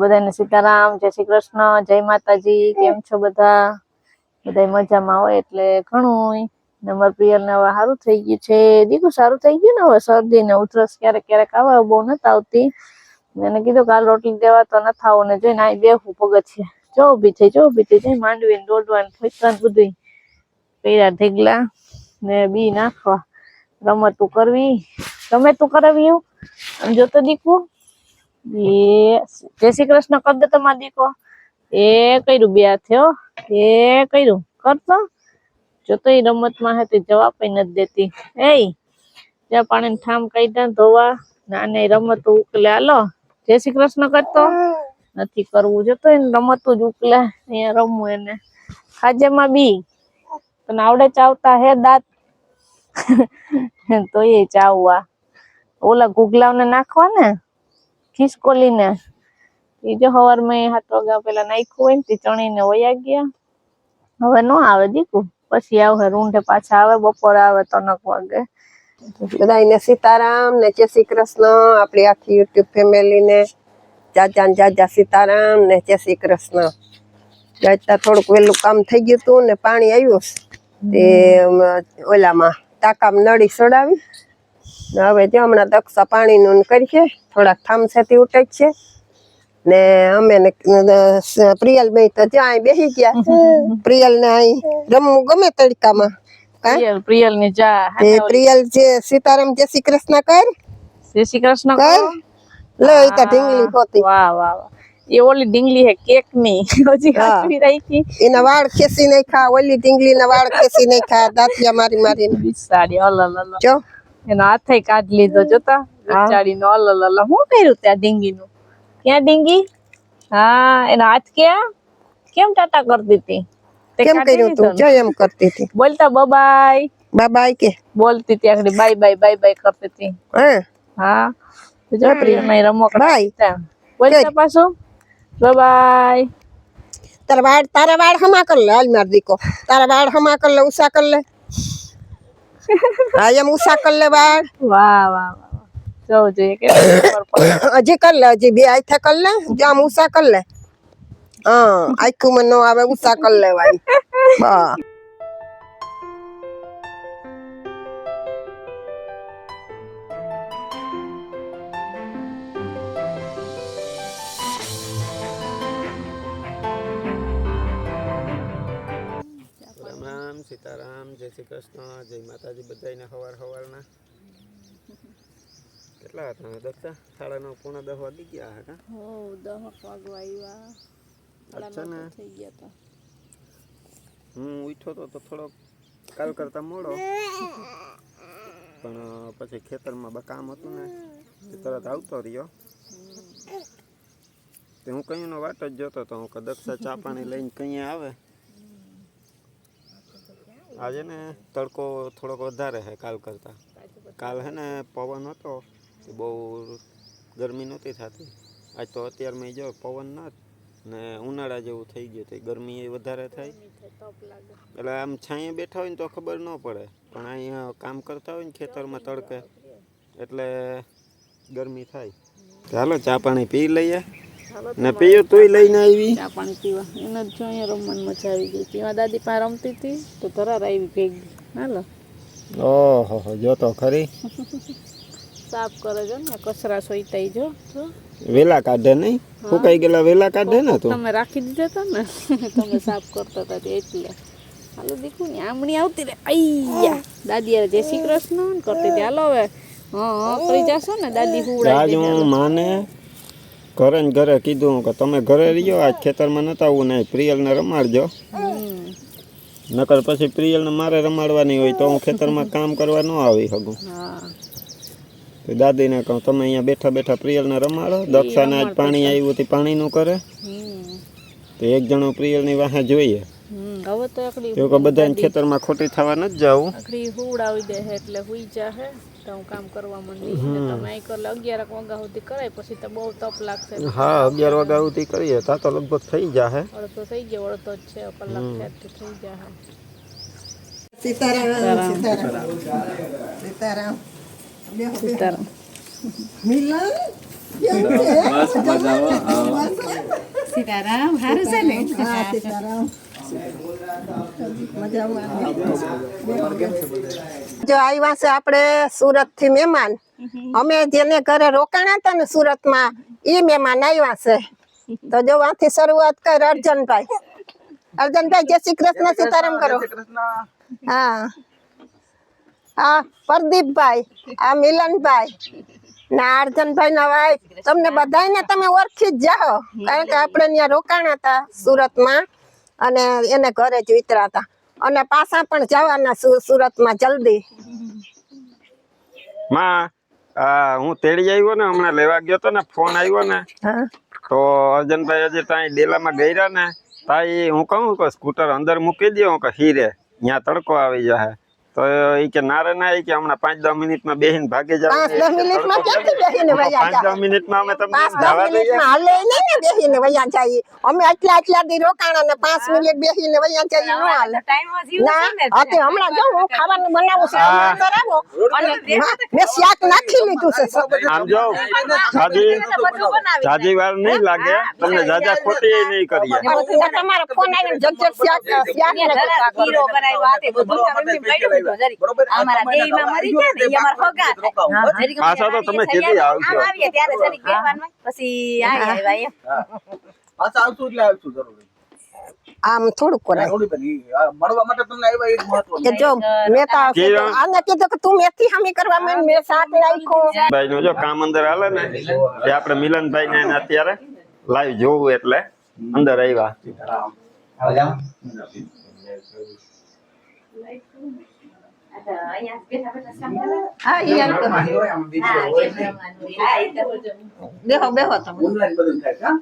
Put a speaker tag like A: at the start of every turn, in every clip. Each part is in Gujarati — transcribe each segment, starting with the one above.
A: બધાને સીતારામ, જય શ્રી કૃષ્ણ, જય માતાજી, કેમ છો બધા? બધા મજામાં હોય એટલે ઘણું નંબર પ્રિયલ ને હવે સારું થઈ ગયું છે. દીકું સારું થઈ ગયું ને હવે શરદી ને ઉધરસ ક્યારેક ક્યારેક આવે બહુ નથી આવતી. એને કીધું કાલ રોટલી દેવા તો ન થાવ ને જોઈને આ બેહું પગથિયે. જો ઊભી થઈ, જો ઊભી થઈ જઈ માંડવી ને ફોઈતા ને બધું પૈરા ઢેગલા ને બી નાખવા. રમતું કરવી. ગમે તું કરાવી એવું આમ જોતો દીકુ? જય શ્રી કૃષ્ણ, કર દે તમારા દીકો. એ કર્યું બે થયો એ કર્યું. કરતો જો તો એ રમતમાં હતી જવાબ નથી દેતી. એ જ્યાં પાણી ઠામ કાઢ્યા ધોવા. નાને રમત ઉકલે. હાલો. જય શ્રી કૃષ્ણ કરતો નથી કરવું. જોતો એને રમતું જ ઉકલે. અહીંયા રમવું એને. ખાજેમાં બી. તને આવડે ચાવતા હે દાંત? તો એ ચાવવા. ઓલા ગુગલાઓને નાખવા ને ખિસકોલીને. ત્રીજો હવાર મેં હાથ વાગ્યા પેલા નાખ્યું હોય ને તે ચણીને વયા ગયા. હવે નો આવે દીકું. પછી આવે રૂંઢે પાછા આવે બપોર આવે તનક વાગે.
B: બધાને સીતારામ ને જય શ્રી કૃષ્ણ. આપણી આખી યુટ્યુબ ફેમિલી ને જાજા ને જાજા સીતારામ ને જય શ્રી કૃષ્ણ. જાતા થોડુંક વહેલું કામ થઈ ગયું હતું ને પાણી આવ્યું. તે ઓલામાં ટાંકામાં નળી સડાવી. હવે જો હમણાં દક્ષા પાણીનું કરી થોડાક થામસેથી છે. ને અમે ને પ્રિયલ ભાઈ તો ત્યાં બેસી ગયા પ્રિયલ ને અહીં રમવું ગમે તડકામાં?
A: પ્રિયલની જા
B: પ્રિયલ છે સીતારામ જય શ્રી કૃષ્ણ કર.
A: જય શ્રી કૃષ્ણ
B: કર? લે ઈ તો ઢીંગલી હોતી
A: વાહ વાહ વાહ. એ ઓલી ડીંગલી હે કેકની હજી
B: હા.
A: રાખી.
B: એના વાળ ખેસી ખા ઓલી ઢીંગલી ના વાળ ખેસી ખા દાંતિયા મારી જો.
A: એનો હાથે કાઢ લીધો જોતા? બિચારી નો અલ અલ શું કર્યું ત્યાં ડીંગી નું ક્યાં ડીંગી? હા એનો હાથ ક્યાં? કેમ ટાટા કરતી હતી?
B: કેમ કર્યું તું? જો એમ કરતી હતી.
A: બોલતા બબાય
B: બાબા કે?
A: બોલતી ત્યાં આગળ બાય બાય બાય બાય કરતી હતી.
B: હા?
A: જો પ્રિયમાં રમકડા
B: Bye.
A: હતા. બોલતા પાછું બબાય
B: તારા વાળ તારા વાળ હમા કર લે હાલ માર દીકો. તારા વાળ હમા કર લે ઉષા કર લે. હા એમ ઉષા કર લે
A: વાહ વાહ વાહ જવું જોઈએ કે
B: હજી કર લે હજી બે હાથે કર લે જો આમ ઉષા કર લે. હા આખું મને નો આવે ઉષા કર લેવાય. બા
C: રામ રામ સીતારામ જય શ્રી કૃષ્ણ જય માતાજી બધાને હવાર હવારના. કેટલા હતા? દક્ષા સાડા નવ પોણા દસ વાગી ગયા હતા
A: હો દહક વાગવા આવ્યા.
C: અચ્છા
A: થઈ ગયા હતા
C: હું ઉઠ્યો તો તો થોડોક કાલ કરતા મોડો. પણ પછી ખેતરમાં બા કામ હતું ને તરત આવતો રહ્યો. તે હું કઈનો વાટ જ જોતો તો હું કદક્ષા દક્ષા ચા પાણી લઈને કઈ આવે. આજે ને તડકો થોડોક વધારે છે કાલ કરતાં. કાલ હે ને પવન હતો બહુ ગરમી નહોતી થતી. આજ તો અત્યારમાં જો પવન ના ને ઉનાળા જેવું થઈ ગયું તે ગરમી એ વધારે થાય એટલે આમ છાંયે બેઠા હોય ને તો ખબર ન પડે. પણ અહીંયા કામ કરતા હોય ને ખેતરમાં તડકે એટલે ગરમી થાય. ચાલો ચા પાણી પી લઈએ. ને પીયું તોય લઈને આવી
A: ચા પાણી પીવા. એને જ જો અહીંયા રમવાની મજા આવી ગઈ. હતી દાદી પા રમતી હતી તો તરાર આવી ભેગી. હાલો.
C: ઓહો જો તો ખરી.
A: સાફ કરે છે ને કચરા સોઈતાઈ જો.
C: વેલા કાઢે નહીં ફૂકાઈ ગયેલા વેલા કાઢે ને તો?
A: તમે રાખી દીધા હતા ને તમે સાફ કરતા હતા તે એટલે. હાલો દીકુ ને આમણી આવતી રે અయ్యા દાદી જય શ્રી કૃષ્ણ કરતી હતી. હાલો હવે. હા હા કરી જાશો ને? દાદી હુવડાવી
C: આજ હું માને. ઘરે ને ઘરે કીધું કે તમે ઘરે રહ્યો આજ ખેતરમાં નતા આવવું નહીં પ્રિયલને રમાડજો. નકર પછી પ્રિયલને મારે રમાડવાની હોય તો હું ખેતરમાં કામ કરવા ન આવી શકું. તો દાદીને કહું તમે અહીંયા બેઠા બેઠા પ્રિયલને રમાડો દક્ષાને આજ પાણી આવ્યું તે પાણીનું કરે. તો એક જણો પ્રિયલની વાહે જોઈએ.
A: હવે તો
C: કે બધાને ખેતરમાં ખોટી થવા નથી જવું.
A: હુવડાવી દે એટલે હુઈ જાહે. હું કામ કરવા માંડી ને તમે અહીં કરે અગિયાર વાગ્યા સુધી કરાય પછી તો બહુ તપ લાગશે.
C: હા અગિયાર વાગ્યા સુધી કરીએ. તા તો લગભગ થઈ જાહે.
A: અડધો થઈ ગયો અડધો જ છે. કલાક થયા તો થઈ જાહે.
B: સીતારામ સીતારામ. સીતારામ. બેહો બેહો.
A: સીતારામ.
B: મિલન?
D: બસ મજામાં.
E: સીતારામ હારું છે ને?
B: જો આવ્યા છે આપણે સુરતથી મહેમાન. અમે જેને ઘરે રોકાણા હતા ને સુરતમાં ઈ મહેમાન આવ્યા છે તો જો આથી શરૂઆત કર અર્જનભાઈ. અર્જનભાઈ જય શ્રી કૃષ્ણ સીતારામ કરો. હા. હા પ્રદીપભાઈ આ મિલનભાઈ ના અર્જનભાઈ ના વાઈફ તમને બધાને તમે ઓળખી જ જાઓ કારણ કે આપણે ત્યાં રોકાણા હતા સુરતમાં. અને એને ઘરે જ વિતરાતા. અને પાછા પણ જવાના સુરતમાં જલ્દી.
C: માં આ હું તેડી આવ્યો ને હમણાં લેવા ગયો તો ને ફોન આવ્યો ને. તો અર્જનભાઈ હજી ત્યાં ડેલામાં ગયા ને તાઈ હું કહું કે સ્કૂટર અંદર મૂકી દો હું કે હીરે ત્યાં તડકો આવી જશે તો એ કે ના ના ઈ કે હમણાં પાંચ દસ મિનિટમાં બેહીને ભાગી જાવ
B: પાંચ દસ મિનિટમાં ક્યાંથી બેસીને વયા
C: પાંચ દસ મિનિટમાં અમે તમને જવા દઈએ?
B: હાલે નહીં ને બેસીને વયા જાય. અમે આટલા આટલા દી રોકાણા અને પાંચ મિનિટ બેસીને વયા જાય નો હાલે. ના અતે હમણાં જો હું ખાવાનું બનાવું છું તમે અંદર અને મે શાક નાખી લીધું છે
C: આમ જો જાજી જાજી વાર નહીં લાગે તમને જાજા ખોટી નહીં કરીએ.
B: તમારો ફોન આવીને જગ જગ શાક શાક ને કીરો
E: હીરો કરાવ્યો આ બધું મરી ને
C: તો તમે આવજો.
E: આમ આવીએ ત્યારે જરીક બેહવાનું હોય. પછી આવ્યા
D: પાછા આવશું એટલે આવશું જરૂર.
B: આમ થોડુંક કરાય.
D: થોડી બધી આ મળવા માટે તમને આવ્યા એ મહત્વ
B: કે જો
C: મેતા
B: આને કીધું કે તું મેથી હામી કરવા મેં મેં શાક નાખ્યું
C: ભાઈ નો જો કામ અંદર હાલે ને એ આપણે મિલનભાઈ ને અત્યારે લાઈવ જોવું એટલે અંદર આવ્યા.
B: બેહો બેહો તમે
D: ઓનલાઈન બધું થાય છે હા?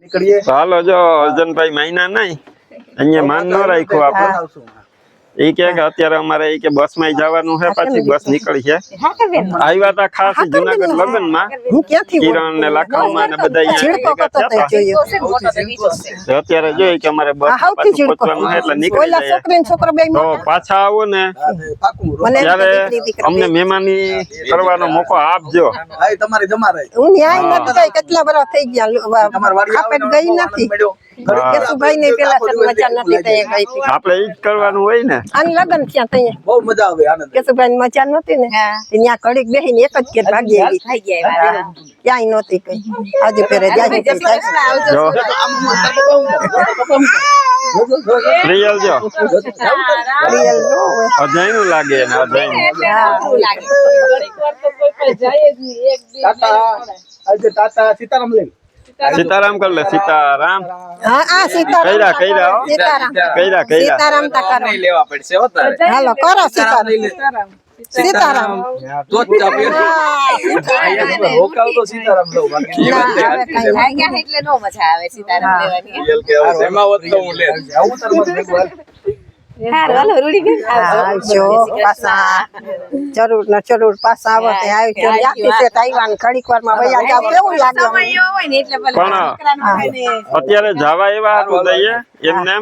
D: નીકળીએ
C: તો હાલો જો અર્જનભાઈ મહિના નહીં અહીંયા માન ન રાખ્યું આપણે
D: આવશું
C: એ કે અત્યારે અમારે એ કે બસમાં જવાનું છે પછી બસ નીકળી છે? આવ્યા તા ખાસ જુનાગઢ
B: લગ્નમાં
C: કિરણ ને લાખામાં ને બધા અત્યારે જોઈએ કે અમારે બસ પહોંચવાનું છે એટલે નીકળી જાય તો પાછા આવો ને. ત્યારે અમને મહેમાની કરવાનો મોકો આપજો.
D: હા, એ તમારે જમા રહે.
B: હું ન્યાય નથી કેટલા વર્ષ થઈ ગયા. ગઈ નથી. કેશુભાઈ ને પેલા મજા નથી તઈ ગઈ
C: આપણે ઈ જ કરવાનું હોય ને.
B: અને લગન થયા તઈ
D: બહુ મજા આવે આનંદ.
B: કેશુભાઈ ને મજા નતી ને? ત્યાં ઘડીક બેહીને એક જ કે ભાગી આવી.
E: થઈ ગયા
B: ક્યાંય કઈ. આજે પેરે.
C: જો. રિયલ જો
B: નો
C: લાગે.
D: આજે તાતા સીતારામ લઈ
C: સીતારામ કર લે સીતારામ.
B: હા આ સીતારામ
C: કઈરા કઈરા હો.
B: રહ્યા
C: કઈરા કઈરા
B: સીતારામ તા કરો.
D: લેવા પડશે હો તારે.
B: હાલો કરો સીતારામ. સીતારામ
D: તો જ ચાપે રોકાવ તો સીતારામ બાકી
E: એટલે નો મજા આવે સીતારામ લેવાની.
D: એમાં હાલો,
E: રૂડીબેન.
B: જરૂર ને જરૂર પાછા આવો
C: અત્યારે જવા એવા હારું જઈએ એમને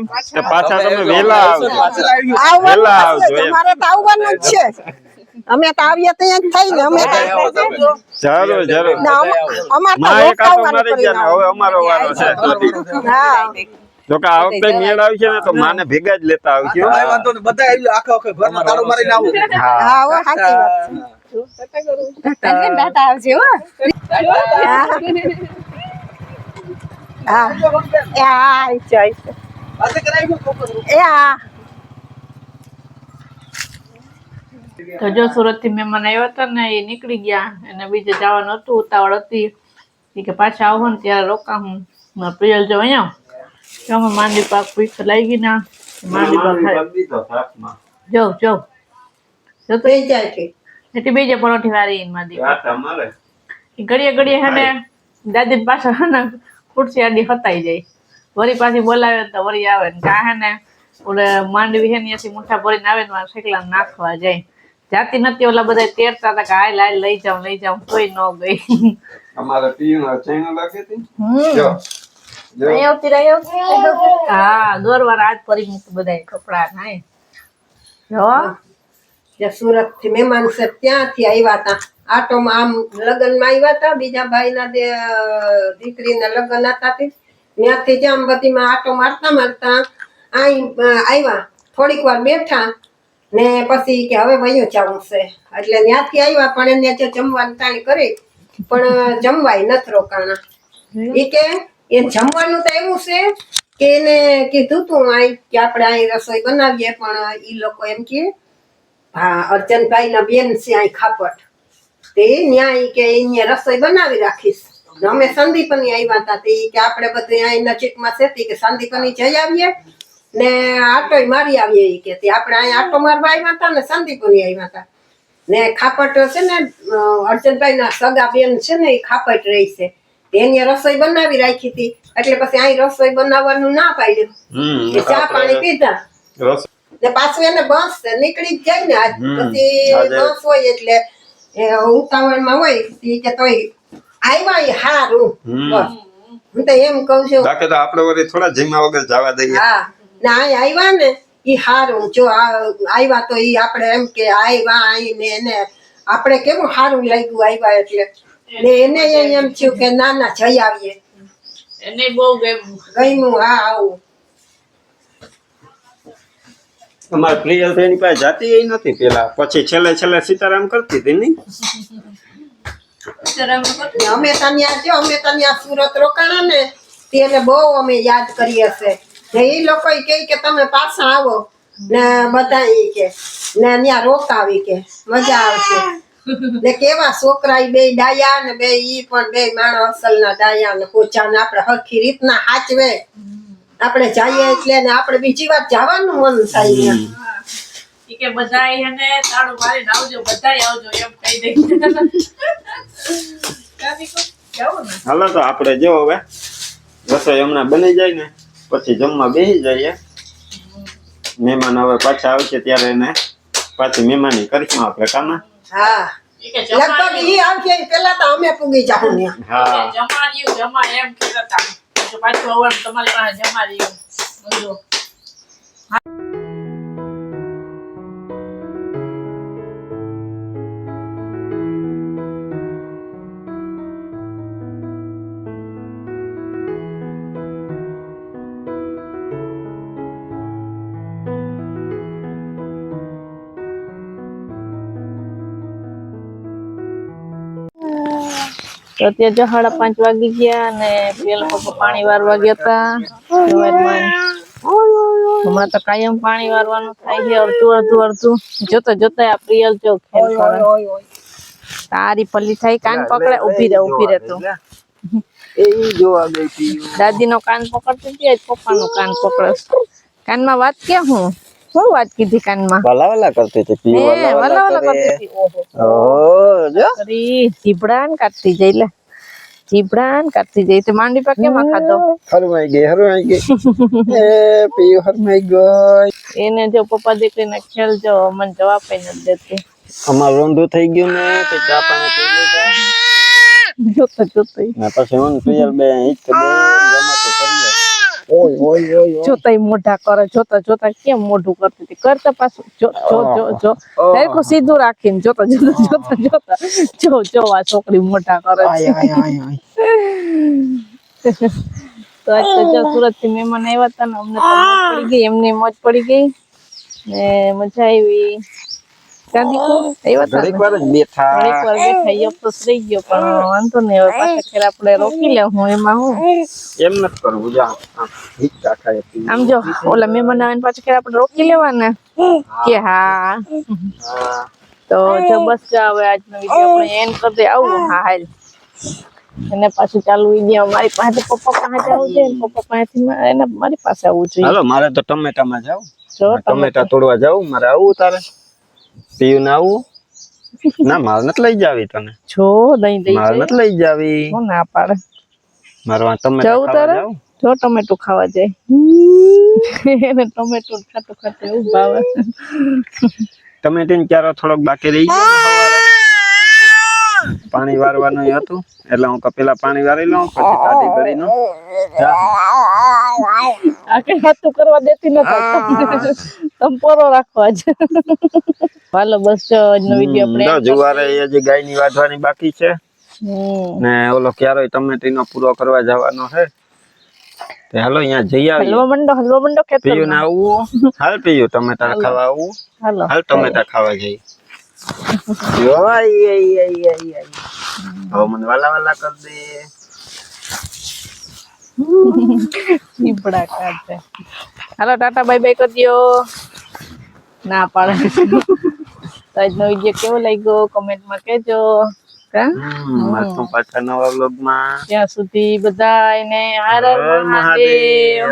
C: પાછા તમે વેલા આવજો.
B: તમારે તો આવવાનું જ છે. અમે તો આવીએ ત્યાં જ થઈ ને અમે
C: જરૂર જરૂર.
B: અમારે તો
C: હવે અમારો વારો છે.
B: હા.
C: જો કે આ વખતે મેળ આવશે ને તો માને ભેગા જ લેતા આવી
D: છે ભાઈ વાંધો ને બધા આવી આખો આખો ઘરમાં તાળું મારીને આવું.
C: હા.
B: હા સાચી વાત છે.
E: તને બેટા આવજે હો.
B: હા. એ હા આવીશું, આવીશું.
D: ગયો
B: એ હા.
A: તો જો સુરતથી મહેમાન આવ્યા હતા ને એ નીકળી ગયા. અને બીજે જવાનું હતું ઉતાવળ હતી. એ કે પાછા આવો ને ત્યારે રોકા હું પ્રિયલ જો અહીંયા. માંડી પાક પીછ લઈ ગઈ ના માંડી પાક ખાઈ. જો જો. જો તો
B: થઈ જાય છે.
A: એટલે બીજે પરોઠી વાળી ઈ ઘડીએ ઘડીએ હે ને દાદી પાછળ હે ને ખુરશી આડી હતાઈ જાય. વળી પાછી બોલાવે તો વળી આવે ને કા હે ને ઓલે માંડવી હે ને ત્યાંથી મુઠ્ઠા ભરીને આવે ને મારા શેકલા નાખવા જાય. જાતી નથી ઓલા બધા તેડતા હતા કે હાલ હાલ લઈ જાઉં લઈ જાઉં કોઈ ન ગઈ.
C: તમારે પીણું ચૈન લાગે હતી. જો.
A: આવતી રહ્યો હા. દોર વાર આજ પરી બધા કપડા નાય જો.
B: જે સુરતથી મહેમાન છે ત્યાંથી આવ્યા હતા આટોમાં આમ લગ્નમાં આવ્યા હતા બીજા ભાઈના દે દીકરીના લગ્ન હતા ત્યાંથી જામ બધીમાં આટો મારતા મારતા અહીં આવ્યા. થોડીક વાર બેઠા ને પછી કે હવે વયું જવું છે. એટલે ત્યાંથી આવ્યા પણ એને જે જમવાનું તાણી કરી પણ જમવાય નથી રોકાણા. એ કે એ જમવાનું તો એવું છે કે એને કીધું તું આઈ કે આપણે અહીં રસોઈ બનાવીએ, પણ એ લોકો એમ કે, હા અર્જનભાઈ ના બેન છે અહીં ખાપટ. તે ન્યાય કે અહીંયા રસોઈ બનાવી રાખીશ. અમે સંદીપની આવ્યા હતા તે કે આપણે બધું અહીં નજીકમાં છે કે સંદીપની જઈ આવીએ ને આટો મારી આવીએ કે તે આપણે અહીં આટો મારવા આવ્યા હતા ને સંદીપની આવ્યા હતા ને ખાપટ છે ને અર્જનભાઈ ના સગા બેન છે ને એ ખાપટ રહી છે. તેની રસોઈ બનાવી રાખી હતી. એટલે પછી અહીં રસોઈ બનાવવાનું ના પાડ્યું. ચા પાણી પીધા. ને પાછું એને બસ નીકળી જ જાય ને આજ. પછી બસ હોય એટલે એ ઉતાવળમાં હોય એ કે તોય આવ્યા એ હારું. બસ. હું તો એમ કઉ છું.
C: બાકી તો આપણે વળી થોડા જીમા વગર જવા દઈએ.
B: હા. ને અહીં આવ્યા ને એ હારું. જો આવ્યા તો ઈ આપણે એમ કે આવ્યા ને એને. આપણે કેવું હારું લાગ્યું આવ્યા એટલે. ને એને એમ થયું કે ના ના જઈ આવીએ.
A: એને બહુ ગમ્યું
B: ગમ્યું હા આવું.
C: અમારા પ્રિયલ તો એની પાસે જાતી નથી પેલા. પછી છેલ્લે છેલ્લે સીતારામ કરતી હતી નહીં?
B: અમે ત્યાં જો અમે ત્યાં સુરત રોકાણા ને તેને બહુ અમે યાદ કરીએ છે. ને એ લોકો કહે કે તમે પાછા આવો. ને બધા ઈ કે ને ત્યાં રોકાવી કે મજા આવશે. ને કેવા છોકરા બે ડાયા ને બે ઈ પણ બે માણસ અસલ ના ડાયા ને પોચા ને આપણે હરખી રીતના હાચવે. આપણે જઈએ એટલે ને આપણે બીજી વાર જવાનું મન થાય
A: કે બધાય એને તાળું મારીને આવજો બધા આવજો એમ કહી દે.
C: હાલો તો આપણે જો હવે. રસોઈ હમણાં બની જાય ને પછી જમવા બેસી જઈએ. મહેમાન હવે પાછા આવશે ત્યારે એને પાછી મહેમાની કરીશું આપણે કામાં.
B: હા. લગભગ
A: એ
B: ઈ આવશે ઈ પેલા તો અમે પૂગી જાઉં ને
C: હા.
A: જમાડ્યું જમા એમ હતા. પછી પાછું અવળ તમારી પાસે જમાડ્યું તો અત્યારે જો સાડા પાંચ વાગી ગયા અને પેલા લોકો પાણી વારવા ગયા હતા. હમણાં તો કાયમ પાણી વારવાનું થાય છે અડધું અડધું અડધું. જોતા જોતા આ પ્રિયલ જો ખેલ કરે. તારી પલ્લી થાય કાન પકડે ઊભી રહે ઊભી રહે તું. દાદી નો કાન પકડતી હતી પપ્પા નું કાન પકડે કાનમાં વાત કે હું? શું વાત કીધી કાનમાં?
C: વાલા વાલા કરતી હતી
A: હે વાલા વાલા કરતી હતી ઓહો.
C: ઓ જો
A: કરી જીભડાન કાઢતી જઈ લે. જીભડાન કાઢતી જઈ. તે માંડી પા કેમ ખાધો.
C: હરવાઈ ગઈ હરવાઈ ગઈ. એ પીયું હરમાઈ ગઈ.
A: એને જો પપ્પા દીકરીને ખેલ જો મને જવાબ પણ નથી દેતી.
C: અમાર રોંધું થઈ ગયું ને તે ચા પાણી પી લીધા.
A: જોતો જોતો.
C: ને પછી હું ને બે હિત બે રમતો કરીએ ઓય ઓય ઓય
A: જોતા મોઢા કરે જોતા જોતા કેમ મોઢું કરતી હતી? કરતા પાછું જો જો જો જો. સીધું રાખીને જોતા જોતા જોતા જોતા. જો જો આ છોકરી મોઢા કરે છે. તો આજ તો જો સુરતથી મહેમાન આવ્યા હતા ને અમને પડી ગઈ એમને મોજ પડી ગઈ. ને મજા આવી. ગાંધી કો આવ્યા હતા
C: ઘડીક વાર જ બેઠા
A: ઘડીક વાર બેઠા ઈ અફસોસ રહી ગયો પણ વાંધો નહીં હવે પાછા ખેર આપણે રોકી લે હું એમાં હું.
C: એમ નથી કરવું જા હિચકા ખાય
A: આમ જો ઓલા મહેમાન આવે ને પાછા ખેર આપણે રોકી લેવાના? કે હા.
C: હા.
A: તો જો બસ જો હવે આજનો વીડિયો આપણે એન્ડ કરી દે આવું હા હાલ. અને પાછું ચાલુ વીડિયો મારી પાસે પપ્પા પાસે આવવું છે પપ્પા પાસેથી એને મારી પાસે આવવું જોઈએ.
C: હાલો મારે તો ટમેટામાં જાવ
A: જો
C: ટમેટા. તોડવા જાવ મારે આવું તારે. પીયું ને આવું? ના મારે નથી લઈ જાવી તને.
A: છો દહીં દઈ
C: મારે નથી લઈ જાવી.
A: હું ના પાડે.
C: મારો ટમેટા
A: જવું તારે? જો ટમેટું ખાવા જાય. એને ટમેટું ખાતો ખાતો એવું ભાવે.
C: ટમેટીને ક્યારો થોડોક બાકી રહી ગયો પાણી વારવાનું હતું. એટલે હું કપેલા પેલા પાણી વારી લઉં પછી તાજી કરીને જા.
A: આ કઈ કરવા દેતી નતા સંપોરો રાખો આજ હાલો બસ આજનો વીડિયો આપણે
C: જુવારે એ હજી ગાયની વાઢવાની બાકી છે. ને ઓલો ક્યારેય ટમેટીનો પૂરો કરવા જવાનો છે. તે હાલો અહીંયા જઈ આવીએ.
A: હલવા મંડો હલવા મંડો
C: પીયું ને આવું. હાલ પીયું ટમેટા ખાવા આવું.
A: હાલો.
C: હાલ ટમેટા ખાવા જઈ. મને વાલા વાલા કર દે.
A: ચીપડા કાઢે હાલો ટાટા બાય બાય કરી દ્યો ના પાડે. તો આજનો વીડિયો કેવો લાગ્યો? કોમેન્ટમાં કહેજો.
C: પાછા નવા વ્લોગમાં.
A: ત્યાં સુધી બધાને હર હર મહાદેવ.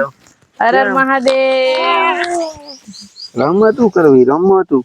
A: હર હર મહાદેવ.
C: રમતું કરવી રમતું.